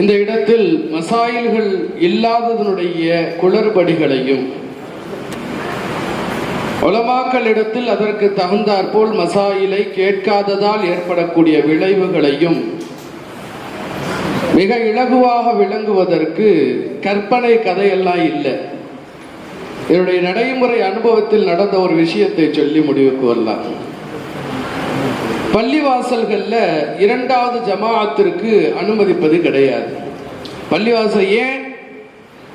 இந்த இடத்தில் மசாயில்கள் இல்லாததனுடைய குளறுபடிகளையும் உலமாக்களிடத்தில் அதற்கு தகுந்தாற்போல் மசாயிலை கேட்காததால் ஏற்படக்கூடிய விளைவுகளையும் மிக இலகுவாக விளங்குவதற்கு கற்பனை கதையெல்லாம் இல்லை. என்னுடைய நடைமுறை அனுபவத்தில் நடந்த ஒரு விஷயத்தை சொல்லி முடிவுக்கு வரலாம். பள்ளிவாசல்களில் இரண்டாவது ஜமாஅத்திற்கு அனுமதிப்பது கிடையாது. பள்ளிவாசல் ஏன்?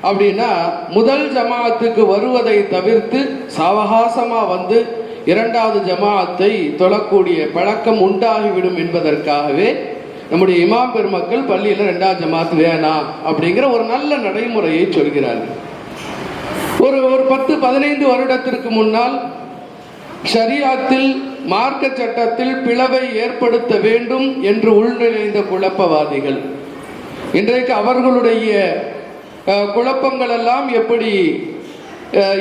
அப்படின்னா முதல் ஜமாஅத்துக்கு வருவதை தவிர்த்து சாவகாசமாக வந்து இரண்டாவது ஜமாஅத்தை தொழக்கூடிய பழக்கம் உண்டாகிவிடும் என்பதற்காகவே நம்முடைய இமாம் பெருமக்கள் பள்ளியில் ரெண்டாவது ஜமாத் வேணாம் அப்படிங்கிற ஒரு நல்ல நடைமுறையை சொல்கிறார்கள். ஒரு ஒரு பத்து பதினைந்து வருடத்திற்கு முன்னால் ஷரியாத்தில் மார்க்க சட்டத்தில் பிளவை ஏற்படுத்த வேண்டும் என்று உள்நுழைந்த குழப்பவாதிகள். இன்றைக்கு அவர்களுடைய குழப்பங்கள் எல்லாம் எப்படி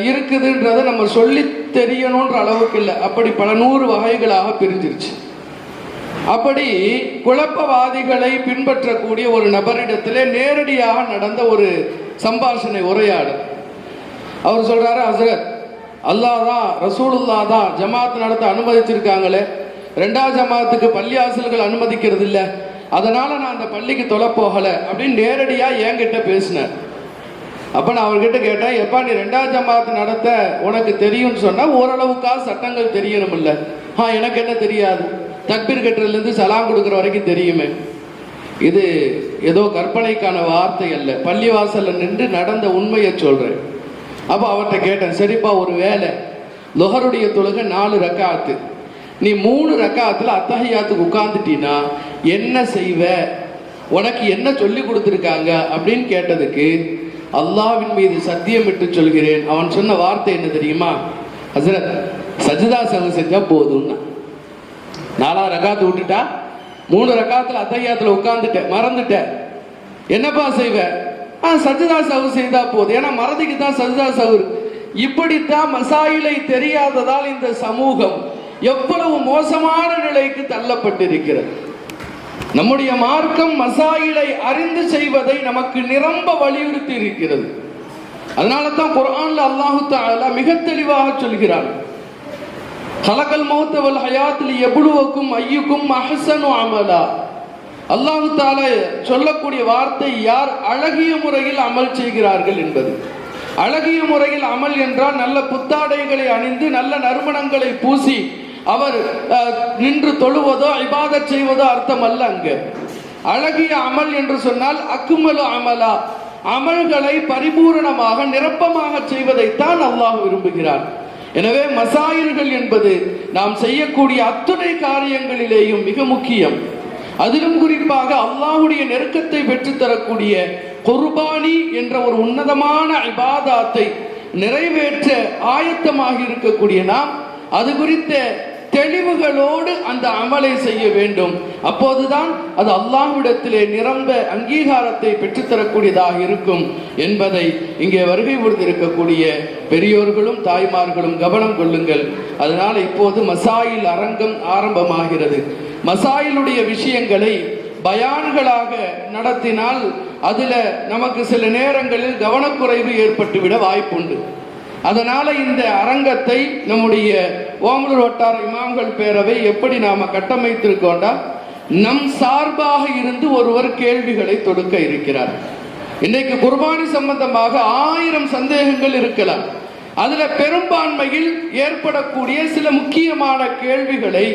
இருக்குதுன்றதை நம்ம சொல்லி தெரியணுன்ற அளவுக்கு இல்லை. அப்படி பல நூறு வகைகளாக பிரிஞ்சிருச்சு. அப்படி குழப்பவாதிகளை பின்பற்றக்கூடிய ஒரு நபரிடத்திலே நேரடியாக நடந்த ஒரு சம்பாஷணை உரையாடல். அவர் சொல்றாரு ஹசரத் அல்லாஹ் தான் ரசூலுல்லா தான் ஜமாத் நடத்த அனுமதிச்சிருக்காங்களே. ரெண்டாவது ஜமாத்துக்கு பள்ளியாசல்கள் அனுமதிக்கிறது இல்லை அதனால நான் அந்த பள்ளிக்கு தொலை போகலை அப்படின்னு நேரடியாக என்கிட்ட பேசினேன் அப்ப நான் அவர்கிட்ட கேட்டேன் எப்பா நீ ரெண்டாவது ஜமாத்து நடத்த உனக்கு தெரியும்னு சொன்னா ஓரளவுக்கா சட்டங்கள் தெரியணும் இல்ல ஆ எனக்கு என்ன தெரியாது. தக்பீர் கட்டுறதுல இருந்து சலாம் கொடுக்குற வரைக்கும் தெரியுமே. இது ஏதோ கற்பனைக்கான வார்த்தை அல்ல. பள்ளிவாசல்ல நின்று நடந்த உண்மையை சொல்றேன். அப்போ அவர்கிட்ட கேட்டேன் சரிப்பா ஒரு வேலை லொஹருடைய தொழுகை நாலு ரக்காத்து. நீ மூணு ரக்காத்தில் அத்தகையாத்துக்கு உட்கார்ந்துட்டீன்னா என்ன செய்வ? உனக்கு என்ன சொல்லி கொடுத்துருக்காங்க? அப்படின்னு கேட்டதுக்கு அல்லாவின் மீது சத்தியம் விட்டு சொல்கிறேன். அவன் சொன்ன வார்த்தை என்ன தெரியுமா? ஹசரத் சஜிதா சங்கம் செஞ்சா போதும்னா. நாலா ரக்காத்து விட்டுட்டா? மூணு ரக்காத்துல அத்தையாத்துல உட்காந்துட்ட மறந்துட்டேன் என்னப்பா செய்வ? சஜிதா சவு செய்தா போதும். ஏன்னா மறதிக்கு தான் சஜிதா சவு இப்படித்தான் மசாயிலை தெரியாததால் இந்த சமூகம் எவ்வளவு மோசமான நிலைக்கு தள்ளப்பட்டிருக்கிறது. நம்முடைய மார்க்கம் மசாயிலை அறிந்து செய்வதை நமக்கு நிரம்ப வலியுறுத்தி இருக்கிறது அதனால தான் குரான்ல அல்லாஹு தாலா மிக தெளிவாக சொல்கிறார். கலகல் மௌத்தவல் ஹயாத்தில் எவ்வளவுக்கும் ஐயுக்கும் அஹசனு அமலா. அல்லாஹு தாலா சொல்லக்கூடிய வார்த்தை யார் அழகிய முறையில் அமல் செய்கிறார்கள் என்பது. அழகிய முறையில் அமல் என்றால் நல்ல புத்தாடைகளை அணிந்து நல்ல நறுமணங்களை பூசி அவர் நின்று தொழுவதோ இபாதத் செய்வதோ அர்த்தம் அல்ல அங்கு. அழகிய அமல் என்று சொன்னால் அக்குமலு அமலா. அமல்களை பரிபூரணமாக நிரப்பமாக செய்வதைத்தான் அல்லாஹ் விரும்புகிறார் எனவே மசாயில்கள் என்பது நாம் செய்யக்கூடிய அத்துணை காரியங்களிலேயும் மிக முக்கியம். அதிலும் குறிப்பாக அல்லாஹுடைய நெருக்கத்தை பெற்றுத்தரக்கூடிய குர்பானி என்ற ஒரு உன்னதமான இபாதாத்தை நிறைவேற்ற ஆயத்தமாக இருக்கக்கூடிய நாம் அது குறித்த தெளிவுகளோடு அந்த அமலை செய்ய வேண்டும். அப்போதுதான் அது அல்லாஹ்விடத்திலே நிரம்ப அங்கீகாரத்தை பெற்றுத்தரக்கூடியதாக இருக்கும் என்பதை இங்கே வருகை இருக்கக்கூடிய பெரியோர்களும் தாய்மார்களும் கவனம் கொள்ளுங்கள். அதனால் இப்போது மசாயில் அரங்கம் ஆரம்பமாகிறது. மசாயிலுடைய விஷயங்களை பயான்களாக நடத்தினால் அதுல நமக்கு சில நேரங்களில் கவனக்குறைவு ஏற்பட்டுவிட வாய்ப்புண்டு. அதனால இந்த அரங்கத்தை நம்முடைய ஓமலூர் வட்டார இமாம்கள் பேரவை எப்படி நாம கட்டமைத்திருக்கோண்டா நம் சார்பாக இருந்து ஒருவர் கேள்விகளை தொடுக்க இருக்கிறார். இன்னைக்கு குர்பானி சம்பந்தமாக ஆயிரம் சந்தேகங்கள் இருக்கலாம். அதுல பெரும்பான்மையில் ஏற்படக்கூடிய சில முக்கியமான கேள்விகளை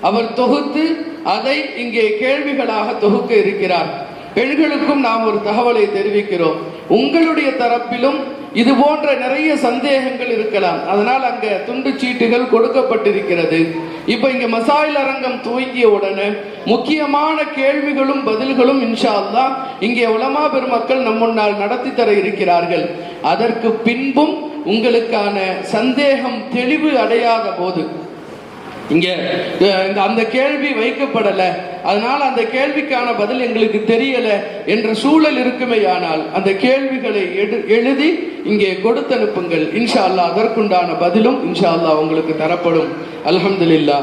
அவர் தொகுத்து அதை இங்கே கேள்விகளாக தொகுக்க இருக்கிறார். பெண்களுக்கும் நாம் ஒரு தகவலை தெரிவிக்கிறோம். உங்களுடைய தரப்பிலும் இது போன்ற நிறைய சந்தேகங்கள் இருக்கலாம். அதனால் அங்க துண்டு சீட்டுகள் கொடுக்கப்பட்டிருக்கிறது. இப்ப இங்க மசாயில் அரங்கம் துவங்கிய உடனே முக்கியமான கேள்விகளும் பதில்களும் இன்ஷா இங்கே உலமா பெருமக்கள் நம் முன்னால் நடத்தி தர இருக்கிறார்கள். அதற்கு பின்பும் உங்களுக்கான சந்தேகம் தெளிவு அடையாத போது. இங்க இந்த அந்த கேள்வி வைக்கப்படல. அதனால் அந்த கேள்விக்கான பதில் எங்களுக்கு தெரியல என்ற சூழல் இருக்குமேயானால் அந்த கேள்விகளை எடு- எழுதி இங்கே கொடுத்தனுப்புங்கள். இன்ஷா அல்லா அதற்குண்டான பதிலும் இன்ஷா அல்லாஹ் உங்களுக்கு தரப்படும். அலமதுல்லா